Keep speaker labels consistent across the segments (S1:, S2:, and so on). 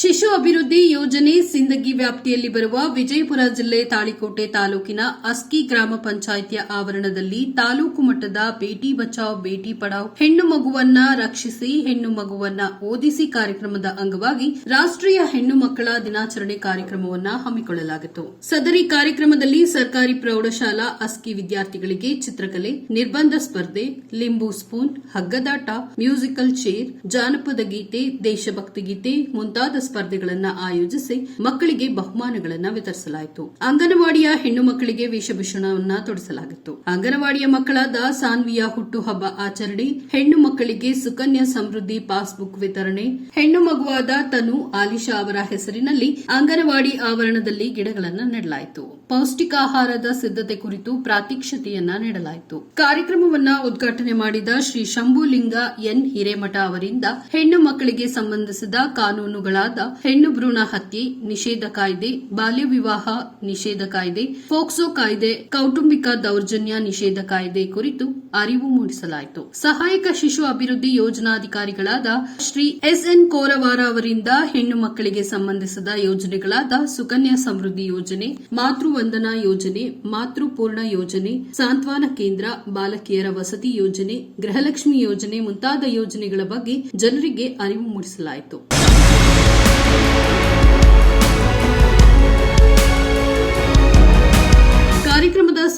S1: ಶಿಶು ಅಭಿವೃದ್ಧಿ ಯೋಜನೆ ಸಿಂದಗಿ ವ್ಯಾಪ್ತಿಯಲ್ಲಿ ಬರುವ ವಿಜಯಪುರ ಜಿಲ್ಲೆ ತಾಳಿಕೋಟೆ ತಾಲೂಕಿನ ಅಸ್ಕಿ ಗ್ರಾಮ ಪಂಚಾಯಿತಿಯ ಆವರಣದಲ್ಲಿ ತಾಲೂಕು ಮಟ್ಟದ ಬೇಟಿ ಬಚಾವ್, ಬೇಟಿ ಪಡಾವ್, ಹೆಣ್ಣು ಮಗುವನ್ನ ರಕ್ಷಿಸಿ, ಹೆಣ್ಣು ಮಗುವನ್ನ ಓದಿಸಿ ಕಾರ್ಯಕ್ರಮದ ಅಂಗವಾಗಿ ರಾಷ್ಟ್ರೀಯ ಹೆಣ್ಣು ಮಕ್ಕಳ ದಿನಾಚರಣೆ ಕಾರ್ಯಕ್ರಮವನ್ನ ಹಮ್ಮಿಕೊಳ್ಳಲಾಗಿತ್ತು. ಸದರಿ ಕಾರ್ಯಕ್ರಮದಲ್ಲಿ ಸರ್ಕಾರಿ ಪ್ರೌಢಶಾಲಾ ಅಸ್ಕಿ ವಿದ್ಯಾರ್ಥಿಗಳಿಗೆ ಚಿತ್ರಕಲೆ, ನಿರ್ಬಂಧ ಸ್ಪರ್ಧೆ, ಲಿಂಬು ಸ್ಪೂನ್, ಹಗ್ಗದಾಟ, ಮ್ಯೂಸಿಕಲ್ ಚೇರ್, ಜಾನಪದ ಗೀತೆ, ದೇಶಭಕ್ತಿ ಗೀತೆ ಮುಂತಾದ ಸ್ಪರ್ಧೆಗಳನ್ನು ಆಯೋಜಿಸಿ ಮಕ್ಕಳಿಗೆ ಬಹುಮಾನಗಳನ್ನು ವಿತರಿಸಲಾಯಿತು. ಅಂಗನವಾಡಿಯ ಹೆಣ್ಣು ಮಕ್ಕಳಿಗೆ ವೇಷಭೂಷಣವನ್ನ ತೊಡಿಸಲಾಗಿತ್ತು. ಅಂಗನವಾಡಿಯ ಮಕ್ಕಳಾದ ಸಾನ್ವಿಯ ಹುಟ್ಟುಹಬ್ಬ ಆಚರಣೆ, ಹೆಣ್ಣು ಮಕ್ಕಳಿಗೆ ಸುಕನ್ಯಾ ಸಮೃದ್ಧಿ ಪಾಸ್ಬುಕ್ ವಿತರಣೆ, ಹೆಣ್ಣು ಮಗುವಾದ ತನು ಆಲಿಶಾ ಅವರ ಹೆಸರಿನಲ್ಲಿ ಅಂಗನವಾಡಿ ಆವರಣದಲ್ಲಿ ಗಿಡಗಳನ್ನು ನೆಡಲಾಯಿತು. ಪೌಷ್ಟಿಕಾಹಾರದ ಸಿದ್ಧತೆ ಕುರಿತು ಪ್ರಾತ್ಯಕ್ಷತೆಯನ್ನ ನೀಡಲಾಯಿತು. ಕಾರ್ಯಕ್ರಮವನ್ನ ಉದ್ಘಾಟನೆ ಮಾಡಿದ ಶ್ರೀ ಶಂಭುಲಿಂಗ ಎನ್ ಹಿರೇಮಠ ಅವರಿಂದ ಹೆಣ್ಣು ಮಕ್ಕಳಿಗೆ ಸಂಬಂಧಿಸಿದ ಕಾನೂನುಗಳಾದ ಹೆಣ್ಣು ಭ್ರೂಣ ಹತ್ಯೆ, ನಿಷೇಧ ಕಾಯ್ದೆ, ಬಾಲ್ಯ ವಿವಾಹ, ನಿಷೇಧ ಕಾಯ್ದೆ ಫೋಕ್ಸೋ ಕಾಯ್ದೆ, ಕೌಟುಂಬಿಕ ದೌರ್ಜನ್ಯ, ನಿಷೇಧ ಕಾಯ್ದೆ ಕುರಿತು ಅರಿವು ಮೂಡಿಸಲಾಯಿತು. ಸಹಾಯಕ ಶಿಶು ಅಭಿವೃದ್ಧಿ ಯೋಜನಾಧಿಕಾರಿಗಳಾದ ಶ್ರೀ ಎಸ್ ಎನ್ ಕೋರವಾರ ಅವರಿಂದ ಹೆಣ್ಣು ಮಕ್ಕಳಿಗೆ ಸಂಬಂಧಿಸಿದ ಯೋಜನೆಗಳಾದ ಸುಕನ್ಯಾ ಸಮೃದ್ಧಿ ಯೋಜನೆ, ಮಾತೃ ವಂದನಾ ಯೋಜನೆ ಮಾತೃಪೂರ್ಣ ಯೋಜನೆ, ಸಾಂತ್ವನ ಕೇಂದ್ರ, ಬಾಲಕಿಯರ ವಸತಿ ಯೋಜನೆ, ಗೃಹಲಕ್ಷ್ಮಿ ಯೋಜನೆ ಮುಂತಾದ ಯೋಜನೆಗಳ ಬಗ್ಗೆ ಜನರಿಗೆ ಅರಿವು ಮೂಡಿಸಲಾಯಿತು.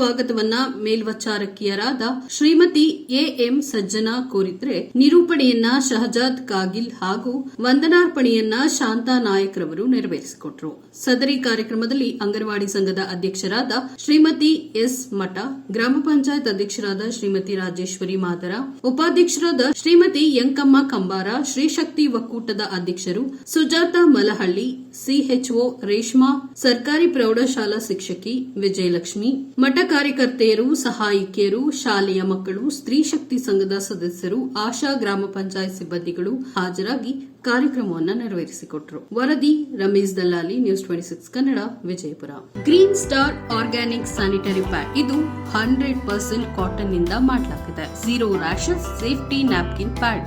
S1: ಸ್ವಾಗತವನ್ನ ಮೇಲ್ವಚಾರಕಿಯರಾದ ಶ್ರೀಮತಿ ಎಎಂ ಸಜ್ಜನಾ ಕೋರಿದ್ರೆ ನಿರೂಪಣೆಯನ್ನ ಶಹಜಾದ್ ಕಾಗಿಲ್ ಹಾಗೂ ವಂದನಾರ್ಪಣೆಯನ್ನ ಶಾಂತಾ ನಾಯಕ್ ರವರು ನೆರವೇರಿಸಿಕೊಟ್ರು. ಸದರಿ ಕಾರ್ಯಕ್ರಮದಲ್ಲಿ ಅಂಗನವಾಡಿ ಸಂಘದ ಅಧ್ಯಕ್ಷರಾದ ಶ್ರೀಮತಿ ಎಸ್ ಮಠ, ಗ್ರಾಮ ಪಂಚಾಯತ್ ಅಧ್ಯಕ್ಷರಾದ ಶ್ರೀಮತಿ ರಾಜೇಶ್ವರಿ ಮಾದರ, ಉಪಾಧ್ಯಕ್ಷರಾದ ಶ್ರೀಮತಿ ಯಂಕಮ್ಮ ಕಂಬಾರ ಶ್ರೀಶಕ್ತಿ ಒಕ್ಕೂಟದ ಅಧ್ಯಕ್ಷರು ಸುಜಾತ ಮಲಹಳ್ಳಿ ಸಿಎಚ್ಒ ರೇಷ್ಮಾ, ಸರ್ಕಾರಿ ಪ್ರೌಢಶಾಲಾ ಶಿಕ್ಷಕಿ ವಿಜಯಲಕ್ಷ್ಮಿ, ಮಠ ಕಾರ್ಯಕರ್ತೆಯರು, ಸಹಾಯಕಿಯರು, ಶಾಲೆಯ ಮಕ್ಕಳು, ಸ್ತ್ರೀ ಶಕ್ತಿ ಸಂಘದ ಸದಸ್ಯರು, ಆಶಾ ಗ್ರಾಮ ಪಂಚಾಯತ್ ಸಿಬ್ಬಂದಿಗಳು ಹಾಜರಾಗಿ ಕಾರ್ಯಕ್ರಮವನ್ನು ನೆರವೇರಿಸಿಕೊಟ್ಟರು ವರದಿ, Ramesh Dallali news twenty six Kannada, Vijayapura. Green star organic sanitary pad. ಇದು ಹಂಡ್ರೆಡ್ ಪರ್ಸೆಂಟ್ ಕಾಟನ್ನಿಂದ ಮಾಡಲಾಗಿದೆ zero rashes safety napkin pad